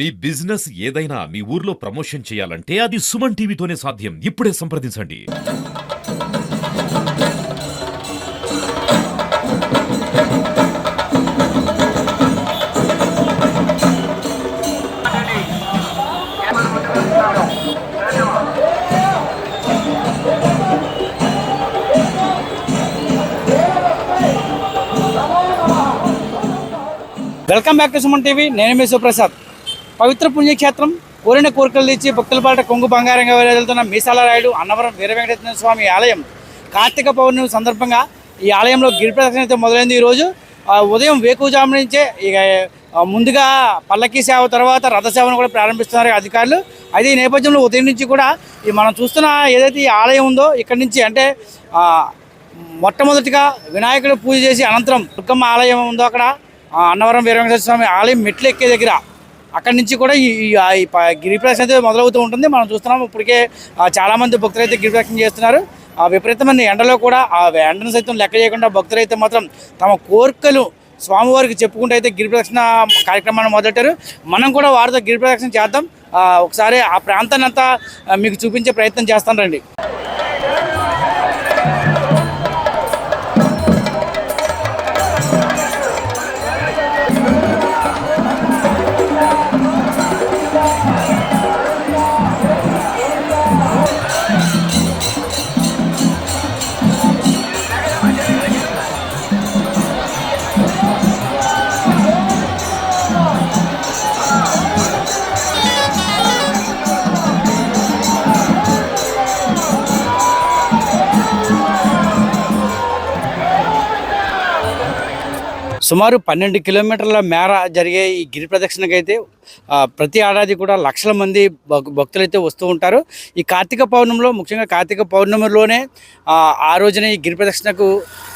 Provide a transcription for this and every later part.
మీ business ఏదైనా మీ ఊర్లో promotion చేయాలంటే అది సుమన్ టీవీతోనే సాధ్యం. ఇప్పుడే సంప్రదించండి. Welcome back to Suman TV. నేను మీ సుప్రసాద్. పవిత్ర పుణ్యక్షేత్రం కోరిన కోరికలు తెచ్చి భక్తుల పాట కొంగు బంగారంగా వెళ్తున్న మీసాల రాయుడు అన్నవరం వీరవేంకటేశ్వర స్వామి ఆలయం. కార్తీక పౌర్ణమి సందర్భంగా ఈ ఆలయంలో గిరిప్రదక్షిణ మొదలైంది ఈరోజు. ఉదయం వేకుజాము నుంచే ఇక ముందుగా పల్లకీ సేవ తర్వాత రథసేవను కూడా ప్రారంభిస్తున్నారు అధికారులు. అయితే ఈ నేపథ్యంలో ఉదయం నుంచి కూడా ఈ మనం చూస్తున్న ఏదైతే ఈ ఆలయం ఉందో ఇక్కడి నుంచి అంటే మొట్టమొదటిగా వినాయకుడు పూజ చేసి అనంతరం దుర్గమ్మ ఆలయం ఉందో అక్కడ అన్నవరం వీరవెంకటేశ్వర స్వామి ఆలయం మెట్లు ఎక్కే దగ్గర అక్కడి నుంచి కూడా ఈ గిరిప్రదక్షిణ గిరి అయితే మొదలవుతూ ఉంటుంది. మనం చూస్తున్నాం ఇప్పటికే చాలామంది భక్తులు అయితే గిరిప్రదక్షిణ చేస్తున్నారు. ఆ విపరీతమైన ఎండలో కూడా ఆ ఎండను సైతం లెక్క చేయకుండా భక్తులు అయితే మాత్రం తమ కోరికలు స్వామివారికి చెప్పుకుంటూ అయితే గిరిప్రదక్షిణ కార్యక్రమాన్ని మొదలెట్టారు. మనం కూడా వారితో గిరిప్రదక్షిణ చేద్దాం. ఒకసారి ఆ ప్రాంతాన్ని అంతా మీకు చూపించే ప్రయత్నం చేస్తాను రండి. సుమారు పన్నెండు కిలోమీటర్ల మేర జరిగే ఈ గిరి ప్రదక్షిణకైతే ప్రతి ఏడాది కూడా లక్షల మంది భక్- భక్తులైతే వస్తూ ఉంటారు. ఈ కార్తీక పౌర్ణమిలో ముఖ్యంగా కార్తీక పౌర్ణమిలోనే ఆ, రోజున ఈ గిరి ప్రదక్షిణకు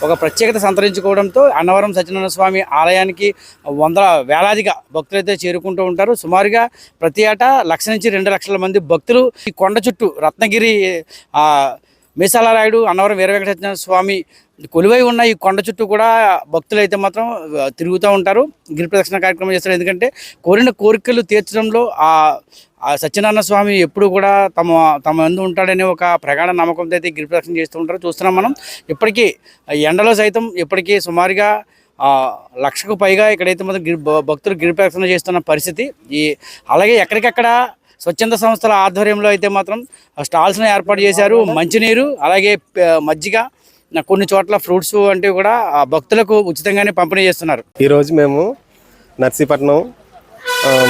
ఒక ప్రత్యేకత సంతరించుకోవడంతో అన్నవరం సత్యనారాయణ స్వామి ఆలయానికి వందల వేలాదిగా భక్తులైతే చేరుకుంటూ ఉంటారు. సుమారుగా ప్రతి ఏటా లక్ష నుంచి రెండు లక్షల మంది భక్తులు ఈ కొండ చుట్టూ రత్నగిరి మీసాలరాయుడు మీసాల రాయుడు అన్నవరం వీర సత్యనారాయణ స్వామి కొలువై ఉన్న ఈ కొండ చుట్టూ కూడా భక్తులు అయితే మాత్రం తిరుగుతూ ఉంటారు. గిరి ప్రదక్షిణ కార్యక్రమం చేస్తారు. ఎందుకంటే కోరిన కోరికలు తీర్చడంలో ఆ ఆ సత్యనారాయణ స్వామి ఎప్పుడు కూడా తమ తమ ఎందు ఉంటాడనే ఒక ప్రగాఢ నమ్మకంతో అయితే గిరి ప్రదక్షిణ చేస్తూ ఉంటారు. చూస్తున్నాం మనం. ఇప్పటికీ ఎండలో సైతం ఇప్పటికీ సుమారుగా లక్షకు పైగా ఇక్కడైతే మాత్రం గిరి భక్తులు గిరి ప్రదక్షిణ చేస్తున్న పరిస్థితి. ఈ అలాగే ఎక్కడికెక్కడ స్వచ్ఛంద సంస్థల ఆధ్వర్యంలో అయితే మాత్రం స్టాల్స్ని ఏర్పాటు చేశారు. మంచినీరు అలాగే మజ్జిగ కొన్ని చోట్ల ఫ్రూట్స్ అంటే కూడా ఆ భక్తులకు ఉచితంగానే పంపిణీ చేస్తున్నారు. ఈరోజు మేము నర్సీపట్నం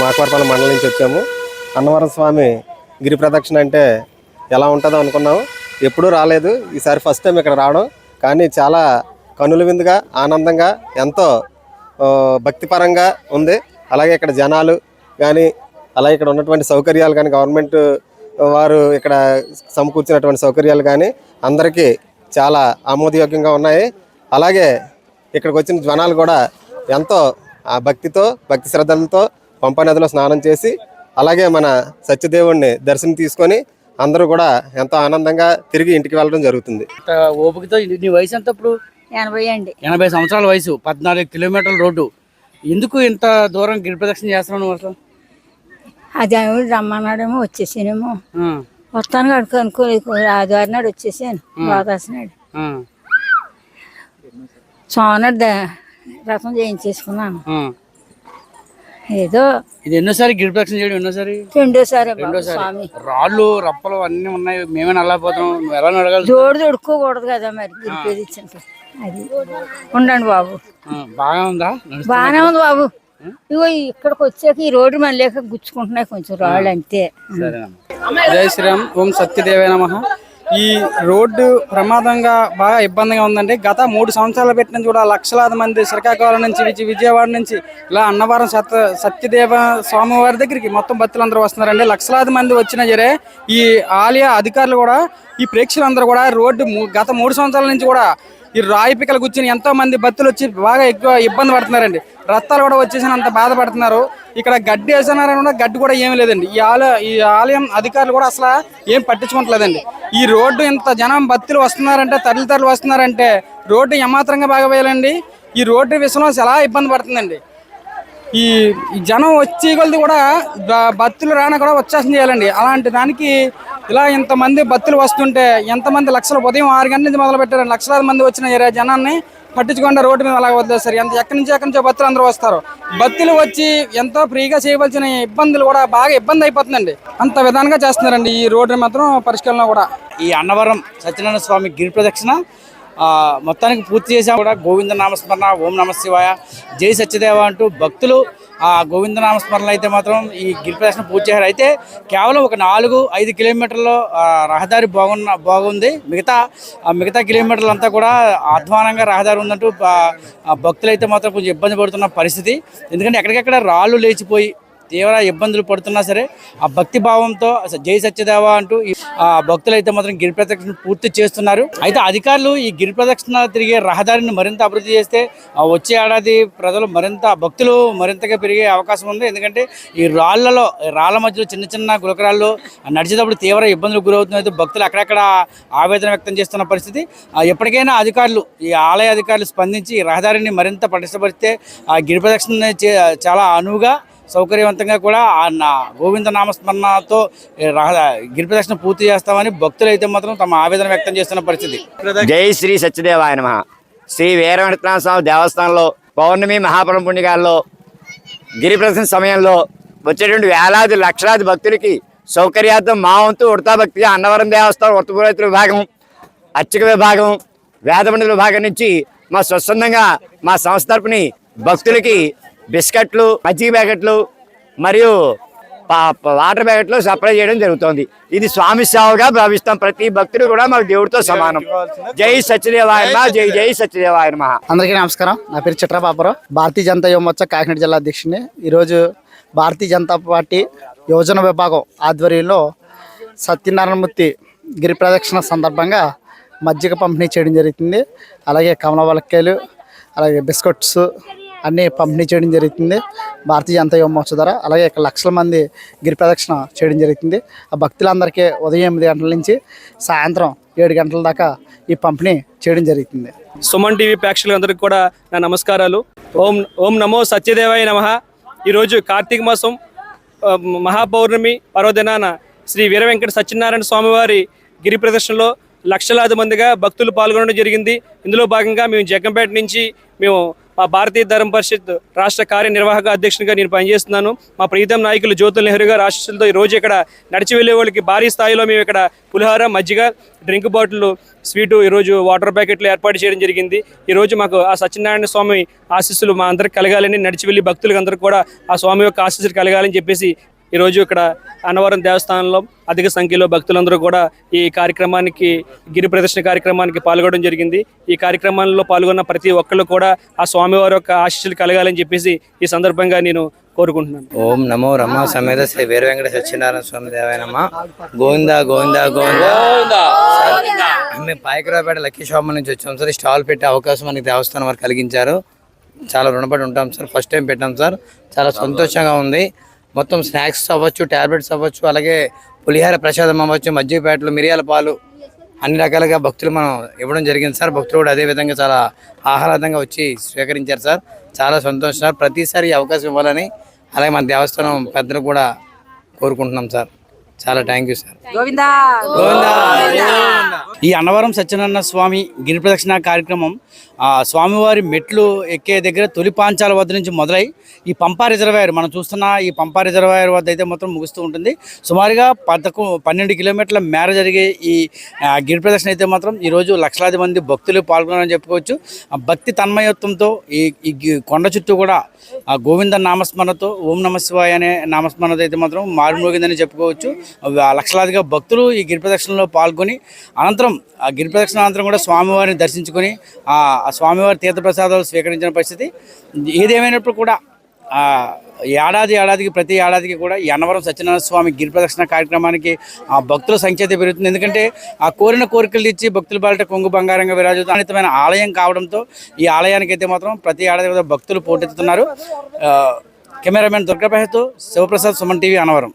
మాకవరపాలెం మండలం నుంచి వచ్చాము. అన్నవరం స్వామి గిరి ప్రదక్షిణ అంటే ఎలా ఉంటుందో అనుకున్నాము ఎప్పుడూ రాలేదు. ఈసారి ఫస్ట్ టైం ఇక్కడ రావడం. కానీ చాలా కనుల విందుగా ఆనందంగా ఎంతో భక్తిపరంగా ఉంది. అలాగే ఇక్కడ జనాలు కానీ అలాగే ఇక్కడ ఉన్నటువంటి సౌకర్యాలు కానీ గవర్నమెంట్ వారు ఇక్కడ సమకూర్చినటువంటి సౌకర్యాలు కానీ అందరికీ చాలా ఆమోదయోగ్యంగా ఉన్నాయి. అలాగే ఇక్కడికి వచ్చిన జనాలు కూడా ఎంతో ఆ భక్తితో భక్తి శ్రద్ధలతో పంపా నదిలో స్నానం చేసి అలాగే మన సత్యదేవుణ్ణి దర్శనం తీసుకొని అందరూ కూడా ఎంతో ఆనందంగా తిరిగి ఇంటికి వెళ్ళడం జరుగుతుంది. ఇంత ఓపికతో నీ వయసు ఎంత ఇప్పుడు? ఎనభై అండి. ఎనభై సంవత్సరాల వయసు పద్నాలుగు కిలోమీటర్ల రోడ్డు. ఎందుకు ఇంత దూరం గిరి ప్రదక్షిణ చేస్తున్నావు నువ్వు అసలు? అది రమ్మన్నాడేమో వచ్చేసానేమో వస్తాను కనుక అనుకోలేదు. ఆదివారం నాడు వచ్చేసాను. ద్వాదశి నాడు. సోమనాడు ద- రథం చేయించేసుకున్నాను. ఏదో ఇది ఎన్నోసారి గిరి ప్రదక్షిణ చేయడం ఎన్నోసారి? రెండోసారి స్వామి. రాళ్ళు రప్పలు అన్నీ ఉన్నాయి. మేమే నల్లపోతాం నువ్వు ఎలా నడగలవు జోడు దొడుకోకూడదు కదా మరి ఇచ్చింటే. అది. ఉండండి బాబు. బాగా ఉందా? బాగానే ఉంది బాబు. ఇగో ఇక్కడికి వచ్చాక ఈ రోడ్డు మళ్ళీ గుచ్చుకుంటున్నాయి కొంచెం రాళ్ళు అంతే. జై శ్రీరామ్ ఓం సత్యదేవే నమ. ఈ రోడ్డు ప్రమాదంగా బాగా ఇబ్బందిగా ఉందండి. గత మూడు సంవత్సరాలు పెట్టిన కూడా లక్షలాది మంది శ్రీకాకుళం నుంచి విజయ విజయవాడ నుంచి ఇలా అన్నవరం సత్య సత్యదేవ స్వామివారి దగ్గరికి మొత్తం భక్తులందరూ వస్తున్నారండి. లక్షలాది మంది వచ్చినా సరే ఈ ఆలయ అధికారులు కూడా ఈ ప్రేక్షకులందరూ కూడా రోడ్డు గత మూడు సంవత్సరాల నుంచి కూడా ఈ రాయి పిక్కలు కూర్చుని ఎంతో మంది భక్తులు వచ్చి బాగా ఎక్కువ ఇబ్బంది పడుతున్నారండి. రత్తాలు కూడా వచ్చేసి అంత బాధపడుతున్నారు. ఇక్కడ గడ్డి వేసినారని కూడా గడ్డి కూడా ఏమీ లేదండి. ఈ ఆలయ ఈ ఆలయం అధికారులు కూడా అసలు ఏం పట్టించుకోవట్లేదండి. ఈ రోడ్డు ఇంత జనం భక్తులు వస్తున్నారంటే తరలి తరలి వస్తున్నారంటే రోడ్డు ఏమాత్రంగా బాగా వేయాలండి? ఈ రోడ్డు విషయంలో చాలా ఇబ్బంది పడుతుందండి? ఈ జనం వచ్చే కొలది కూడా బ- భక్తులు రాన కూడా వచ్చేసం చేయాలండి అలాంటి దానికి ఇలా ఇంతమంది భక్తులు వస్తుంటే ఎంతమంది లక్షల ఉదయం ఆరు గంటల నుంచి మొదలు పెట్టారు లక్షలాది మంది వచ్చిన ఏరియా జనాన్ని పట్టించకుండా రోడ్డు మీద అలాగ వదిలేస్తారు ఎంత ఎక్కడి నుంచి ఎక్కడి నుంచో భక్తులు అందరూ వస్తారు. భక్తులు వచ్చి ఎంతో ఫ్రీగా చేయవలసిన ఇబ్బందులు కూడా బాగా ఇబ్బంది అయిపోతుందండి. అంత విధానంగా చేస్తున్నారండి ఈ రోడ్డు మాత్రం పరిష్కరణ కూడా. ఈ అన్నవరం సత్యనారాయణ స్వామి గిరి ప్రదక్షిణ మొత్తానికి పూర్తి చేసాం కూడా. గోవింద నామస్మరణ ఓం నమ శివాయ జై సత్యదేవ అంటూ భక్తులు ఆ గోవింద నామస్మరణలు అయితే మాత్రం ఈ గిరి పూర్తి చేశారు. అయితే కేవలం ఒక నాలుగు ఐదు కిలోమీటర్లు రహదారి బాగున్న బాగుంది. మిగతా మిగతా కిలోమీటర్లు అంతా కూడా అధ్వానంగా రహదారి ఉందంటూ భక్తులు అయితే మాత్రం కొంచెం ఇబ్బంది పడుతున్న పరిస్థితి. ఎందుకంటే ఎక్కడికెక్కడ రాళ్ళు లేచిపోయి తీవ్ర ఇబ్బందులు పడుతున్నా సరే ఆ భక్తి భావంతో జై సత్యదేవ అంటూ ఈ ఆ భక్తులు అయితే మాత్రం గిరి ప్రదక్షిణ పూర్తి చేస్తున్నారు. అయితే అధికారులు ఈ గిరి ప్రదక్షిణ తిరిగే రహదారిని మరింత అభివృద్ధి చేస్తే వచ్చే ఏడాది ప్రజలు మరింత భక్తులు మరింతగా పెరిగే అవకాశం ఉంది. ఎందుకంటే ఈ రాళ్ళలో రాళ్ళ మధ్యలో చిన్న చిన్న గులకరాళ్ళు నడిచేటప్పుడు తీవ్ర ఇబ్బందులు గురవుతున్నది భక్తులు అక్కడక్కడ ఆవేదన వ్యక్తం చేస్తున్న పరిస్థితి. ఆ ఎప్పటికైనా అధికారులు ఈ ఆలయ అధికారులు స్పందించి ఈ రహదారిని మరింత పటిష్టపరిస్తే ఆ గిరి ప్రదక్షిణ చాలా అనువుగా సౌకర్యవంతంగా కూడా ఆ నా గోవింద నామస్మరణతో గిరిప్రదక్షిణ గిరి పూర్తి చేస్తామని భక్తులు అయితే మాత్రం తమ ఆవేదన వ్యక్తం చేస్తున్న పరిస్థితి. జై శ్రీ సత్యదేవాయ నమ. శ్రీ వీర స్వామి దేవస్థానంలో పౌర్ణమి మహాపురం పుణ్యకాల్లో గిరి ప్రదర్శన సమయంలో వచ్చేటువంటి వేలాది లక్షలాది భక్తులకి సౌకర్యార్థం మా వంతు ఉడతా భక్తి అన్నవరం దేవస్థానం ఉడత విభాగం అర్చక విభాగం వేదపండితుల విభాగం నుంచి మా స్వచ్ఛందంగా మా సంస్థ తరపుని భక్తులకి బిస్కెట్లు మజ్జిగ ప్యాకెట్లు మరియు వాటర్ ప్యాకెట్లు సప్లై చేయడం జరుగుతోంది. ఇది స్వామి సేవగా భావిస్తాం. ప్రతి భక్తుడు కూడా మాకు దేవుడితో సమానం. జై సత్యదేవాయ నమః, జై జై సత్యదేవాయ నమః. అందరికీ నమస్కారం. నా పేరు చిట్రపాపురం భారతీయ జనతా యువమోర్చా కాకినాడ జిల్లా అధ్యక్షుడిని. ఈరోజు భారతీయ జనతా పార్టీ యువజన విభాగం ఆధ్వర్యంలో సత్యనారాయణమూర్తి గిరి ప్రదక్షిణ సందర్భంగా మజ్జిగ పంపిణీ చేయడం జరుగుతుంది. అలాగే కమల వలక్కాయలు అలాగే బిస్కెట్స్ అన్నీ పంపిణీ చేయడం జరుగుతుంది. భారతీయ జనతా యువ ద్వారా. అలాగే ఇక్కడ లక్షల మంది గిరి ప్రదక్షిణ చేయడం జరుగుతుంది. ఆ భక్తులందరికీ ఉదయం ఎనిమిది గంటల నుంచి సాయంత్రం ఏడు గంటల దాకా ఈ పంపిణీ చేయడం జరుగుతుంది. సుమన్ టీవీ ప్రేక్షకులందరికీ కూడా నా నమస్కారాలు. ఓం ఓం నమో సత్యదేవాయ నమ. ఈరోజు కార్తీక మాసం మహాపౌర్ణమి పర్వదినాన శ్రీ వీర వెంకట సత్యనారాయణ స్వామివారి గిరి ప్రదర్శనలో లక్షలాది మందిగా భక్తులు పాల్గొనడం జరిగింది. ఇందులో భాగంగా మేము జగ్గంపేట నుంచి మేము మా భారతీయ ధర్మ పరిషత్ రాష్ట్ర కార్యనిర్వాహక అధ్యక్షునిగా నేను పనిచేస్తున్నాను. మా ప్రీతం నాయకులు జ్యోతుల నెహ్రూ గారు ఆశీస్సులతో ఈ రోజు ఇక్కడ నడిచి వెళ్ళే వాళ్ళకి భారీ స్థాయిలో మేము ఇక్కడ పులిహార మజ్జిగ డ్రింక్ బాటిల్ స్వీటు ఈరోజు వాటర్ ప్యాకెట్లు ఏర్పాటు చేయడం జరిగింది. ఈరోజు మాకు ఆ సత్యనారాయణ స్వామి ఆశీస్సులు మా అందరికి కలగాలని నడిచి వెళ్ళి భక్తులకు అందరికీ కూడా ఆ స్వామి యొక్క ఆశీస్సులు కలగాలని చెప్పేసి ఈరోజు ఇక్కడ అన్నవరం దేవస్థానంలో అధిక సంఖ్యలో భక్తులందరూ కూడా ఈ కార్యక్రమానికి గిరి ప్రదర్శన కార్యక్రమానికి పాల్గొనడం జరిగింది. ఈ కార్యక్రమంలో పాల్గొన్న ప్రతి ఒక్కళ్ళు కూడా ఆ స్వామివారి యొక్క ఆశీస్సులు కలగాలని చెప్పేసి ఈ సందర్భంగా నేను కోరుకుంటున్నాను. ఓం నమో రమ సమేత శ్రీ వీర వెంకట సత్యనారాయణ స్వామి దేవాయనమ్మ గోవింద గోవింద గోవింద. మేము పాయకరావుపేట లక్కీ షాప్ నుంచి వచ్చాం సార్. ఈ స్టాల్ పెట్టే అవకాశం మనకి దేవస్థానం వారు కలిగించారు. చాలా రుణపడి ఉంటాం సార్. ఫస్ట్ టైం పెట్టాం సార్. చాలా సంతోషంగా ఉంది. మొత్తం స్నాక్స్ అవ్వచ్చు టాబ్లెట్స్ అవ్వచ్చు అలాగే పులిహార ప్రసాదం అవ్వచ్చు మజ్జిగ ప్యాకెట్లు మిరియాల పాలు అన్ని రకాలుగా భక్తులు మనం ఇవ్వడం జరిగింది సార్. భక్తులు కూడా అదే విధంగా చాలా ఆహ్లాదంగా వచ్చి స్వీకరించారు సార్. చాలా సంతోషం సార్. ప్రతిసారి ఈ అవకాశం ఇవ్వాలని అలాగే మన దేవస్థానం పెద్దలు కూడా కోరుకుంటున్నాం సార్. చాలా థ్యాంక్ యూ సార్. ఈ అన్నవరం సత్యనారాయణ స్వామి గిరి ప్రదక్షిణ కార్యక్రమం ఆ, స్వామివారి మెట్లు ఎక్కే దగ్గర తొలి పాంచాల వద్ద నుంచి మొదలై ఈ పంపా రిజర్వాయర్ మనం చూస్తున్న ఈ పంపా రిజర్వాయర్ వద్ద అయితే మొత్తం ముగుస్తూ ఉంటుంది. సుమారుగా పదకొ పన్నెండు కిలోమీటర్ల మేర జరిగే ఈ గిరి ప్రదక్షిణ అయితే మాత్రం ఈరోజు లక్షలాది మంది భక్తులు పాల్గొన్నారని చెప్పుకోవచ్చు. ఆ భక్తి తన్మయత్వంతో ఈ ఈ కొండ చుట్టూ కూడా ఆ గోవింద నామస్మరణతో ఓం నమ శివాయ అనే నామస్మరణతో అయితే మాత్రం మారుమోగిందని చెప్పుకోవచ్చు. లక్షలాదిగా భక్తులు ఈ గిరి ప్రదక్షిణలో పాల్గొని అనంతరం ఆ గిరి ప్రదక్షిణ అనంతరం కూడా స్వామివారిని దర్శించుకొని ఆ ఆ స్వామివారి తీర్థప్రసాదాలు స్వీకరించిన పరిస్థితి. ఏదేమైనప్పుడు కూడా ఏడాది ఏడాదికి ప్రతి ఏడాదికి కూడా అన్నవరం సత్యనారాయణ స్వామి గిరి ప్రదక్షిణ కార్యక్రమానికి ఆ భక్తుల సంఖ్య అయితే పెరుగుతుంది. ఎందుకంటే ఆ కోరిన కోరికలు ఇచ్చి భక్తుల బాలట కొంగు బంగారంగా విరాజితమైన అనితమైన ఆలయం కావడంతో ఈ ఆలయానికి అయితే మాత్రం ప్రతి ఏడాది కూడా భక్తులు పోటెత్తుతున్నారు. కెమెరామెన్ దుర్గాప్రసాద్తో శివప్రసాద్ సుమన్ టీవీ అన్నవరం.